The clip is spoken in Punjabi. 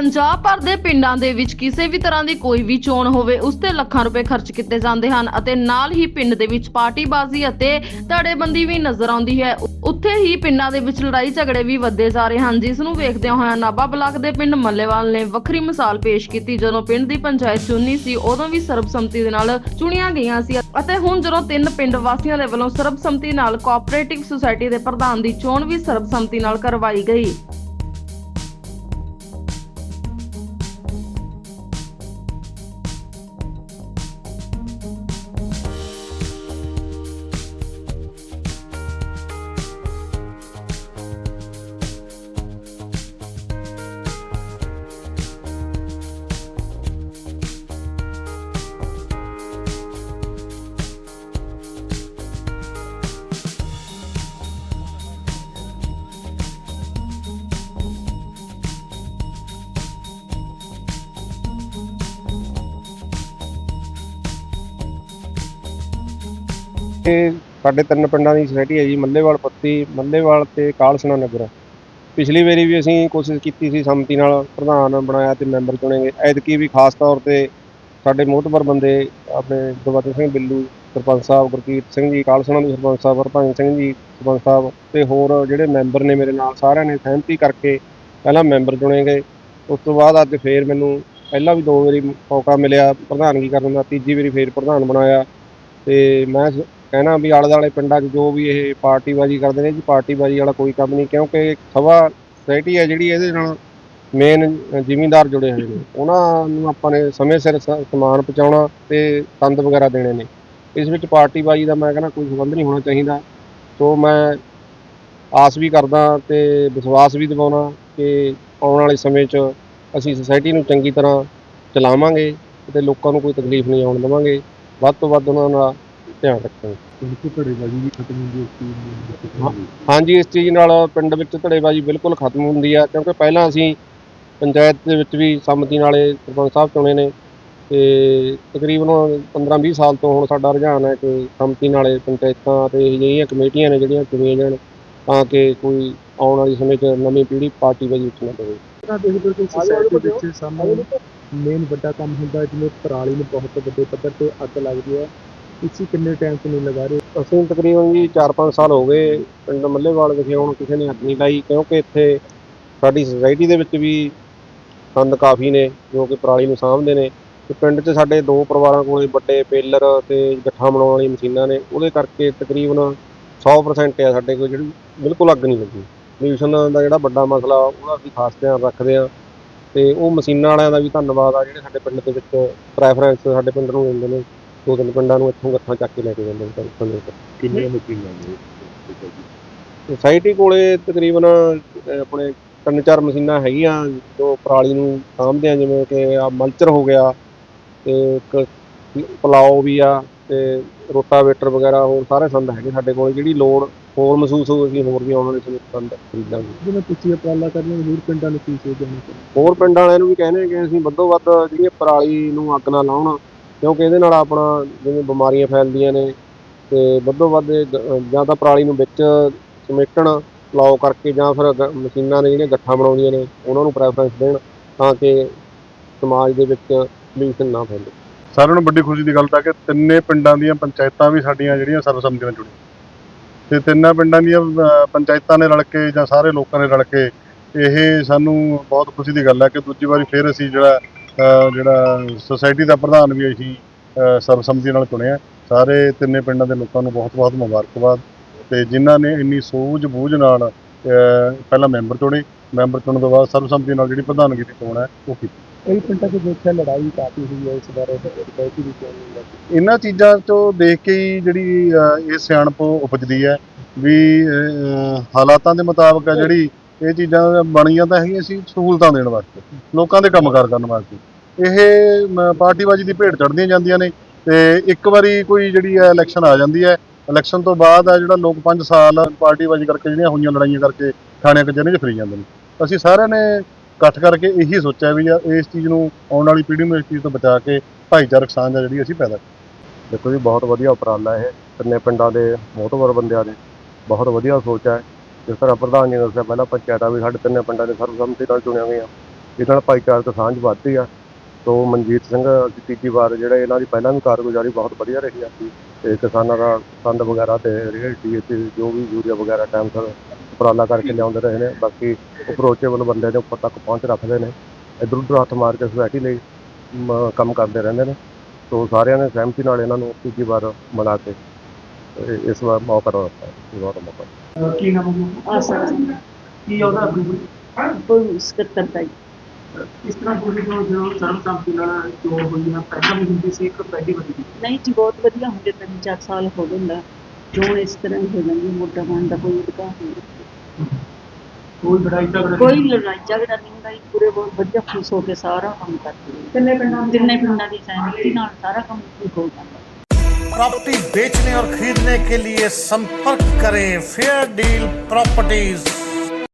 ਪੰਜਾਬ ਭਰ ਦੇ ਪਿੰਡਾਂ ਦੇ ਵਿੱਚ ਕਿਸੇ ਵੀ ਤਰ੍ਹਾਂ ਦੀ ਕੋਈ ਵੀ ਚੋਣ ਹੋਵੇ, ਉਸ ਤੇ ਲੱਖਾਂ ਰੁਪਏ ਖਰਚ ਕੀਤੇ ਜਾਂਦੇ ਹਨ ਅਤੇ ਨਾਲ ਹੀ ਪਿੰਡ ਦੇ ਵਿੱਚ ਪਾਰਟੀਬਾਜ਼ੀ ਅਤੇ ਧੜੇਬੰਦੀ ਵੀ ਨਜ਼ਰ ਆਉਂਦੀ ਹੈ। ਉੱਥੇ ਹੀ ਪਿੰਡਾਂ ਦੇ ਵਿੱਚ ਲੜਾਈ ਝਗੜੇ ਵੀ ਵੱਧਦੇ ਜਾ ਰਹੇ ਹਨ, ਜਿਸ ਨੂੰ ਵੇਖਦਿਆਂ ਹੋਇਆ ਨਾਭਾ ਬਲਾਕ ਦੇ ਪਿੰਡ ਮੱਲੇਵਾਲ ਨੇ ਵੱਖਰੀ ਮਿਸਾਲ ਪੇਸ਼ ਕੀਤੀ, ਜਦੋਂ ਪਿੰਡ ਦੀ ਪੰਚਾਇਤ ਚੁਣੀ ਸੀ, ਉਦੋਂ ਵੀ ਸਰਬਸੰਮਤੀ ਦੇ ਨਾਲ ਚੁਣੀਆਂ ਗਈਆਂ ਸੀ ਅਤੇ ਹੁਣ ਜਦੋਂ ਤਿੰਨ ਪਿੰਡ ਵਾਸੀਆਂ ਦੇ ਵੱਲੋਂ ਸਰਬਸੰਮਤੀ ਨਾਲ ਕੋਆਪਰੇਟਿਵ ਸੁਸਾਇਟੀ ਦੇ ਪ੍ਰਧਾਨ ਦੀ ਚੋਣ ਵੀ ਸਰਬਸੰਮਤੀ ਨਾਲ ਕਰਵਾਈ ਗਈ। ਇਹ ਸਾਡੇ ਤਿੰਨ ਪਿੰਡਾਂ ਦੀ ਸੋਸਾਇਟੀ ਹੈ ਜੀ ਮੱਲੇਵਾਲ, ਪੱਤੀ, ਮੱਲੇਵਾਲ ਤੇ ਕਾਲਸਣਾ ਨਗਰ। ਪਿਛਲੀ ਵਾਰੀ ਵੀ ਅਸੀਂ ਕੋਸ਼ਿਸ਼ ਕੀਤੀ ਸੀ ਸੰਮਤੀ ਨਾਲ ਪ੍ਰਧਾਨ ਬਣਾਇਆ ਤੇ ਮੈਂਬਰ ਚੁਣੇਗੇ। ਐਤਕੀ ਵੀ ਖਾਸ ਤੌਰ ਤੇ ਸਾਡੇ ਮੋਹਤਬਰ ਬੰਦੇ ਆਪਣੇ ਦਵਾਤੇ ਸਿੰਘ ਬਿੱਲੂ, ਸਰਪੰਚ ਸਾਹਿਬ, ਗੁਰਕੀਰਤ ਸਿੰਘ ਜੀ, ਕਾਲਸਣਾ ਦੇ ਸਰਪੰਚ ਸਾਹਿਬ, ਹਰਭਜਨ ਸਿੰਘ ਜੀ, ਸਰਪੰਚ ਸਾਹਿਬ ਤੇ ਹੋਰ ਜਿਹੜੇ ਮੈਂਬਰ ਨੇ ਮੇਰੇ ਨਾਲ, ਸਾਰਿਆਂ ਨੇ ਸਹਿਮਤੀ ਕਰਕੇ ਪਹਿਲਾਂ ਮੈਂਬਰ ਚੁਣੇ ਗਏ ਉਸ ਤੋਂ ਬਾਅਦ ਅੱਜ ਫੇਰ ਮੈਨੂੰ ਪਹਿਲਾਂ ਵੀ ਦੋ ਵਾਰੀ ਮੌਕਾ ਮਿਲਿਆ ਪ੍ਰਧਾਨਗੀ ਕਰਨ ਦਾ, ਤੀਜੀ ਵਾਰੀ ਫੇਰ ਪ੍ਰਧਾਨ ਬਣਾਇਆ ਤੇ ਮੈਂ ਕਹਿਣਾ ਵੀ ਆਲੇ ਦੁਆਲੇ ਪਿੰਡਾਂ 'ਚ ਜੋ ਵੀ ਇਹ ਪਾਰਟੀਬਾਜ਼ੀ ਕਰਦੇ ਨੇ ਜੀ, ਪਾਰਟੀਬਾਜ਼ੀ ਵਾਲਾ ਕੋਈ ਕੰਮ ਨਹੀਂ, ਕਿਉਂਕਿ ਸਭਾ ਸੁਸਾਇਟੀ ਹੈ ਜਿਹੜੀ ਇਹਦੇ ਨਾਲ ਮੇਨ ਜ਼ਿਮੀਂਦਾਰ ਜੁੜੇ ਹੋਏ ਨੇ। ਉਹਨਾਂ ਨੂੰ ਆਪਾਂ ਨੇ ਸਮੇਂ ਸਿਰ ਸ- ਸਮਾਨ ਪਹੁੰਚਾਉਣਾ ਤੇ ਤੰਦ ਵਗੈਰਾ ਦੇਣੇ ਨੇ। ਇਸ ਵਿੱਚ ਪਾਰਟੀਬਾਜ਼ੀ ਦਾ ਮੈਂ ਕਹਿੰਦਾ ਕੋਈ ਸੰਬੰਧ ਨਹੀਂ ਹੋਣਾ ਚਾਹੀਦਾ। ਸੋ ਮੈਂ ਆਸ ਵੀ ਕਰਦਾ ਤੇ ਵਿਸ਼ਵਾਸ ਵੀ ਦਿਵਾਉਣਾ ਕਿ ਆਉਣ ਵਾਲੇ ਸਮੇਂ 'ਚ ਅਸੀਂ ਸੁਸਾਇਟੀ ਨੂੰ ਚੰਗੀ ਤਰ੍ਹਾਂ ਚਲਾਵਾਂਗੇ ਤੇ ਲੋਕਾਂ ਨੂੰ ਕੋਈ ਤਕਲੀਫ ਨਹੀਂ ਆਉਣ ਦੇਵਾਂਗੇ। ਵੱਧ ਤੋਂ ਵੱਧ ਉਹਨਾਂ ਦਾ ਧਿਆਨ ਰੱਖਾਂਗੇ ਬਿਲਕੁਲ ਧੜੇਬਾਜ਼ੀ ਵੀ ਖਤਮ ਹੁੰਦੀ ਹੈ ਇਸ ਚੀਜ਼ ਹਾਂ। ਹਾਂਜੀ ਇਸ ਚੀਜ਼ ਨਾਲ ਪਿੰਡ ਵਿੱਚ ਧੜੇਬਾਜ਼ੀ ਬਿਲਕੁਲ ਖਤਮ ਹੁੰਦੀ ਆ ਕਿਉਂਕਿ ਪਹਿਲਾਂ ਅਸੀਂ ਪੰਚਾਇਤ ਦੇ ਵਿੱਚ ਵੀ ਸੰਮਤੀ ਨਾਲੇ ਸਰਪੰਚ ਸਾਹਿਬ ਚੁਣੇ ਨੇ ਤੇ ਤਕਰੀਬਨ 15-20 ਸਾਲ ਤੋਂ ਹੁਣ ਸਾਡਾ ਰੁਝਾਨ ਹੈ ਕਿ ਸੰਮਤੀ ਨਾਲੇ ਪੰਚਾਇਤਾਂ ਤੇ ਜਿਹੀਆਂ ਕਮੇਟੀਆਂ ਨੇ ਜਿਹੜੀਆਂ ਚੁਣੀਆਂ ਜਾਣ ਤਾਂ ਕਿ ਕੋਈ ਆਉਣ ਵਾਲੀ ਸਮੇਂ 'ਚ ਨਵੀਂ ਪੀੜ੍ਹੀ ਪਾਰਟੀਬਾਜ਼ੀ ਵਿੱਚ ਨਾ ਪਵੇ। ਤਾਂ ਦੇਖਦੇ ਕਿ ਸੋਸਾਇਟੀ ਵਿੱਚ ਸਾਨੂੰ ਮੇਨ ਵੱਡਾ ਕੰਮ ਹੁੰਦਾ ਹੈ ਜਿਵੇਂ ਪਰਾਲੀ ਨੂੰ ਬਹੁਤ ਵੱਡੇ ਪੱਧਰ ਤੇ ਅੱਗ ਲੱਗਦੀ ਹੈ। ਤੁਸੀਂ ਕਿੰਨੇ ਟਾਈਮ ਤੋਂ ਨਹੀਂ ਲਗਾ ਰਹੇ ਅਸੀਂ ਤਕਰੀਬਨ ਜੀ 4-5 ਸਾਲ ਹੋ ਗਏ ਪਿੰਡ ਮੱਲੇਵਾਲ ਵਿਖੇ ਹੁਣ ਕਿਸੇ ਨੇ ਹੱਥ ਨਹੀਂ ਲਾਈ, ਕਿਉਂਕਿ ਇੱਥੇ ਸਾਡੀ ਸੁਸਾਇਟੀ ਦੇ ਵਿੱਚ ਵੀ ਸੰਦ ਕਾਫੀ ਨੇ, ਜੋ ਕਿ ਪਰਾਲੀ ਨੂੰ ਸਾਂਭਦੇ ਨੇ। ਤੇ ਪਿੰਡ 'ਚ ਸਾਡੇ ਦੋ ਪਰਿਵਾਰਾਂ ਕੋਲੇ ਵੱਡੇ ਪੇਲਰ ਤੇ ਗੱਠਾਂ ਬਣਾਉਣ ਵਾਲੀਆਂ ਮਸ਼ੀਨਾਂ ਨੇ, ਉਹਦੇ ਕਰਕੇ ਤਕਰੀਬਨ 100% ਆ ਸਾਡੇ ਕੋਲ ਜਿਹੜੀ ਬਿਲਕੁਲ ਅੱਗ ਨਹੀਂ ਲੱਗੀ। ਪੋਲਿਊਸ਼ਨ ਦਾ ਜਿਹੜਾ ਵੱਡਾ ਮਸਲਾ, ਉਹਦਾ ਅਸੀਂ ਖਾਸ ਧਿਆਨ ਰੱਖਦੇ ਆ ਤੇ ਉਹ ਮਸ਼ੀਨਾਂ ਵਾਲਿਆਂ ਦਾ ਵੀ ਧੰਨਵਾਦ ਆ, ਜਿਹੜੇ ਸਾਡੇ ਪਿੰਡ ਦੇ ਵਿੱਚ ਪ੍ਰੈਫਰੈਂਸ ਸਾਡੇ ਪਿੰਡ ਨੂੰ ਦਿੰਦੇ ਨੇ। ਦੋ ਤਿੰਨ ਪਿੰਡਾਂ ਨੂੰ ਇੱਥੋਂ ਗੱਠਾਂ ਚੱਕ ਕੇ ਲੈ ਕੇ ਜਾਂਦੇ ਨੇ ਮਸ਼ੀਨਾਂ ਨੇ ਸੁਸਾਇਟੀ ਕੋਲੇ ਤਕਰੀਬਨ ਅਹ, ਆਪਣੇ ਤਿੰਨ ਚਾਰ ਮਸ਼ੀਨਾਂ ਹੈਗੀਆਂ ਜੋ ਪਰਾਲੀ ਨੂੰ ਸਾਂਭਦੇ ਆ ਜਿਵੇਂ ਕਿ ਆ ਮਲਚਰ ਹੋ ਗਿਆ ਤੇ ਇੱਕ ਪਲਾਓ ਵੀ ਆ ਤੇ ਰੋਟਾਵੇਟਰ ਵਗੈਰਾ ਹੋਰ ਸਾਰੇ ਸੰਦ ਹੈਗੇ ਸਾਡੇ ਕੋਲ ਜਿਹੜੀ ਲੋੜ ਹੋਰ ਮਹਿਸੂਸ ਹੋ ਅਸੀਂ ਹੋਰ ਵੀ ਆਉਣ ਵਾਲੇ ਸਮੇਂ 'ਚ ਸੰਦ ਖਰੀਦਾਂਗੇ। ਜਿਵੇਂ ਤੁਸੀਂ ਉਪਰਾਲਾ ਕਰਨੇ ਹੋਰ ਪਿੰਡਾਂ ਨੂੰ ਕੀ ਸੋਚ ਜਾਣੀ ਚਾਹੀਦੀ ਹੋਰ ਪਿੰਡਾਂ ਵਾਲਿਆਂ ਨੂੰ ਵੀ ਕਹਿੰਦੇ ਕਿ ਅਸੀਂ ਵੱਧੋ ਵੱਧ ਜਿਹੜੀਆਂ ਪਰਾਲੀ ਨੂੰ ਅੱਗ ਨਾ ਲਾਉਣ ਕਿਉਂਕਿ ਇਹਦੇ ਨਾਲ ਆਪਣਾ ਜਿਵੇਂ ਬਿਮਾਰੀਆਂ ਫੈਲਦੀਆਂ ਨੇ ਤੇ ਵੱਧੋ ਵੱਧ ਜਾਂ ਤਾਂ ਪਰਾਲੀ ਨੂੰ ਵਿੱਚ ਸਮੇਟਣ ਲਾਓ ਕਰਕੇ ਜਾਂ ਫਿਰ ਮਸ਼ੀਨਾਂ ਨੇ ਜਿਹੜੀਆਂ ਗੱਠਾਂ ਬਣਾਉਂਦੀਆਂ ਨੇ, ਉਹਨਾਂ ਨੂੰ ਪ੍ਰੈਫਰੈਂਸ ਦੇਣ ਤਾਂ ਕਿ ਸਮਾਜ ਦੇ ਵਿੱਚ ਪੋਲਿਊਸ਼ਨ ਨਾ ਫੈਲੇ। ਸਾਰਿਆਂ ਨੂੰ ਵੱਡੀ ਖੁਸ਼ੀ ਦੀ ਗੱਲ ਤਾਂ ਕਿ ਤਿੰਨੇ ਪਿੰਡਾਂ ਦੀਆਂ ਪੰਚਾਇਤਾਂ ਵੀ ਸਾਡੀਆਂ ਜਿਹੜੀਆਂ ਸਰਬਸੰਮਤੀ ਨਾਲ ਜੁੜੀਆਂ। ਤੇ ਤਿੰਨਾਂ ਪਿੰਡਾਂ ਦੀਆਂ ਪੰਚਾਇਤਾਂ ਨੇ ਰਲ ਕੇ ਜਾਂ ਸਾਰੇ ਲੋਕਾਂ ਨੇ ਰਲ ਕੇ, ਇਹ ਸਾਨੂੰ ਬਹੁਤ ਖੁਸ਼ੀ ਦੀ ਗੱਲ ਹੈ ਕਿ ਦੂਜੀ ਵਾਰੀ ਫਿਰ ਅਸੀਂ ਜਿਹੜਾ ਜਿਹੜਾ ਸੁਸਾਇਟੀ ਦਾ ਪ੍ਰਧਾਨ ਵੀ ਅਸੀਂ ਸਰਬਸੰਮਤੀ ਨਾਲ ਚੁਣਿਆ। ਸਾਰੇ ਤਿੰਨੇ ਪਿੰਡਾਂ ਦੇ ਲੋਕਾਂ ਨੂੰ ਬਹੁਤ ਬਹੁਤ ਮੁਬਾਰਕਬਾਦ। ਤੇ ਜਿਨ੍ਹਾਂ ਨੇ ਇੰਨੀ ਸੂਝ ਬੂਝ ਨਾਲ ਪਹਿਲਾਂ ਮੈਂਬਰ ਚੁਣੇ ਮੈਂਬਰ ਚੁਣਨ ਤੋਂ ਬਾਅਦ ਸਰਬਸੰਮਤੀ ਨਾਲ ਜਿਹੜੀ ਪ੍ਰਧਾਨਗੀ ਦੀ ਚੋਣ ਹੈ ਉਹ ਕੀਤੀ। ਕਈ ਪਿੰਡਾਂ 'ਚ ਦੇਖਿਆ ਲੜਾਈ ਕਾਫੀ ਹੋਈ ਹੈ ਇਸ ਬਾਰੇ ਸੋਸਾਇਟੀ ਦੀ ਚੋਣ ਇਹਨਾਂ ਚੀਜ਼ਾਂ ਤੋਂ ਦੇਖ ਕੇ ਹੀ ਜਿਹੜੀ ਇਹ ਸਿਆਣਪ ਉਪਜਦੀ ਹੈ ਵੀ ਹਾਲਾਤਾਂ ਦੇ ਮੁਤਾਬਕ ਜਿਹੜੀ ਇਹ ਚੀਜ਼ਾਂ ਬਣੀਆਂ ਤਾਂ ਹੈਗੀਆਂ ਸੀ ਸਹੂਲਤਾਂ ਦੇਣ ਵਾਸਤੇ ਲੋਕਾਂ ਦੇ ਕੰਮਕਾਰ ਕਰਨ ਵਾਸਤੇ। ਇਹ ਪਾਰਟੀਬਾਜ਼ੀ ਦੀ ਭੇਟ ਚੜ੍ਹਦੀਆਂ ਜਾਂਦੀਆਂ ਨੇ ਤੇ ਇੱਕ ਵਾਰੀ ਕੋਈ ਜਿਹੜੀ ਹੈ ਇਲੈਕਸ਼ਨ ਆ ਜਾਂਦੀ ਹੈ ਇਲੈਕਸ਼ਨ ਤੋਂ ਬਾਅਦ ਆ ਜਿਹੜਾ ਲੋਕ 5 ਸਾਲ ਪਾਰਟੀਬਾਜ਼ੀ ਕਰਕੇ ਜਿਹੜੀਆਂ ਹੋਈਆਂ ਲੜਾਈਆਂ ਕਰਕੇ ਥਾਣਿਆਂ ਕਚਹਿਰੀਆਂ 'ਚ ਫਰੀ ਜਾਂਦੇ ਨੇ। ਅਸੀਂ ਸਾਰਿਆਂ ਨੇ ਇਕੱਠ ਕਰਕੇ ਇਹੀ ਸੋਚਿਆ ਵੀ ਯਾਰ ਇਸ ਚੀਜ਼ ਨੂੰ ਆਉਣ ਵਾਲੀ ਪੀੜ੍ਹੀ ਨੂੰ ਇਸ ਚੀਜ਼ ਤੋਂ ਬਚਾ ਕੇ ਭਾਈਚਾਰਕ ਸਾਂਝ ਆ ਜਿਹੜੀ ਅਸੀਂ ਪੈਦਾ ਦੇਖੋ ਜੀ, ਬਹੁਤ ਵਧੀਆ ਉਪਰਾਲਾ ਇਹ, ਤਿੰਨੇ ਪਿੰਡਾਂ ਦੇ ਮੋਹਤਵਰ ਬੰਦਿਆਂ ਦੇ, ਬਹੁਤ ਵਧੀਆ ਸੋਚ ਹੈ ਜਿਸ ਤਰ੍ਹਾਂ ਪ੍ਰਧਾਨ ਜੀ ਨੇ ਦੱਸਿਆ, ਪਹਿਲਾਂ ਪੰਚਾਇਤਾਂ ਵੀ ਸਾਡੇ ਤਿੰਨੇ ਪਿੰਡਾਂ ਦੇ ਸਰਬਸੰਮਤੀ ਨਾਲ ਚੁਣੀਆਂ ਗਈਆਂ। ਇਹਦੇ ਨਾਲ ਭਾਈਚਾਰਕ ਸਾਂਝ ਵੱਧਦੀ ਆ। ਤੋਂ ਮਨਜੀਤ ਸਿੰਘ ਤੀਜੀ ਵਾਰ ਜਿਹੜੇ ਇਹਨਾਂ ਦੀ ਪਹਿਲਾਂ ਵੀ ਕਾਰਗੁਜ਼ਾਰੀ ਬਹੁਤ ਵਧੀਆ ਰਹੀ ਆ ਤੇ ਕਿਸਾਨਾਂ ਦਾ ਸੰਦ ਵਗੈਰਾ ਤੇ ਰੇਹ ਡੀਏਪੀ ਜੋ ਵੀ ਯੂਰੀਆ ਵਗੈਰਾ ਟਾਈਮ ਸਿਰ ਉਪਰਾਲਾ ਕਰਕੇ ਲਿਆਉਂਦੇ ਰਹੇ ਨੇ ਬਾਕੀ ਅਪਰੋਚੇਬਲ ਬੰਦੇ ਦੇ ਉੱਪਰ ਤੱਕ ਪਹੁੰਚ ਰੱਖਦੇ ਨੇ। ਇੱਧਰ ਉੱਧਰ ਹੱਥ ਮਾਰ ਕੇ ਸੁਸਾਇਟੀ ਲਈ ਮ- ਕੰਮ ਕਰਦੇ ਰਹਿੰਦੇ ਨੇ। ਤੋਂ ਸਾਰਿਆਂ ਨੇ ਸਹਿਮਤੀ ਨਾਲ ਇਹਨਾਂ ਨੂੰ ਤੀਜੀ ਵਾਰ ਮਿਲਾ ਕੇ ਇਸ ਵਾਰ ਮੌਕਾ ਦਿੱਤਾ। ਇਸ ਵਾਰ ਮੌਕਾ। ਕੀ ਨਾਮ ਆਸਾ ਕੀ ਉਹਦਾ? ਕੋਈ ਸਕੱਤਰ ਦਾ ਹੀ ਇਸ ਤਰ੍ਹਾਂ ਪੂਰੀ ਜੋ ਜੋ ਸਰਬਸੰਮਤੀ ਨਾਲ ਚੋਣ ਹੋਈ ਹੈ ਪਹਿਲਾਂ ਵੀ ਹੁੰਦੀ ਸੀ ਇੱਕ ਪਹਿਲੀ ਵਾਰੀ ਦੀ ਨਹੀਂ ਜੀ ਬਹੁਤ ਵਧੀਆ ਹੁੰਦੇ ਤਿੰਨ ਚਾਰ ਸਾਲ ਹੋ ਗਏ ਹੁੰਦਾ ਜੋ ਇਸ ਤਰ੍ਹਾਂ ਹੀ ਹੋ ਜਾਂਦੀ ਮੋਟਾ ਮਨ ਦਾ ਕੋਈ ਅਧਿਕਾਰ ਨਹੀਂ ਕੋਈ ਲੜਾਈ ਝਗੜਾ ਕੋਈ ਲੜਾਈ ਝਗੜਾ ਨਹੀਂ ਹੁੰਦਾ ਜੀ ਪੂਰੇ ਬਹੁਤ ਵਧੀਆ ਖੁਸ਼ ਹੋ ਕੇ ਸਾਰਾ ਕੰਮ ਕਰਦੇ ਨੇ। ਕਿੰਨੇ ਪਿੰਡਾਂ ਤਿੰਨੇ ਪਿੰਡਾਂ ਦੀ ਸਹਿਮਤੀ ਨਾਲ ਸਾਰਾ ਕੰਮ ਹੋ ਜਾਂਦਾ प्रॉपर्टी बेचने और खरीदने के लिए संपर्क करें फेयर डील प्रॉपर्टीज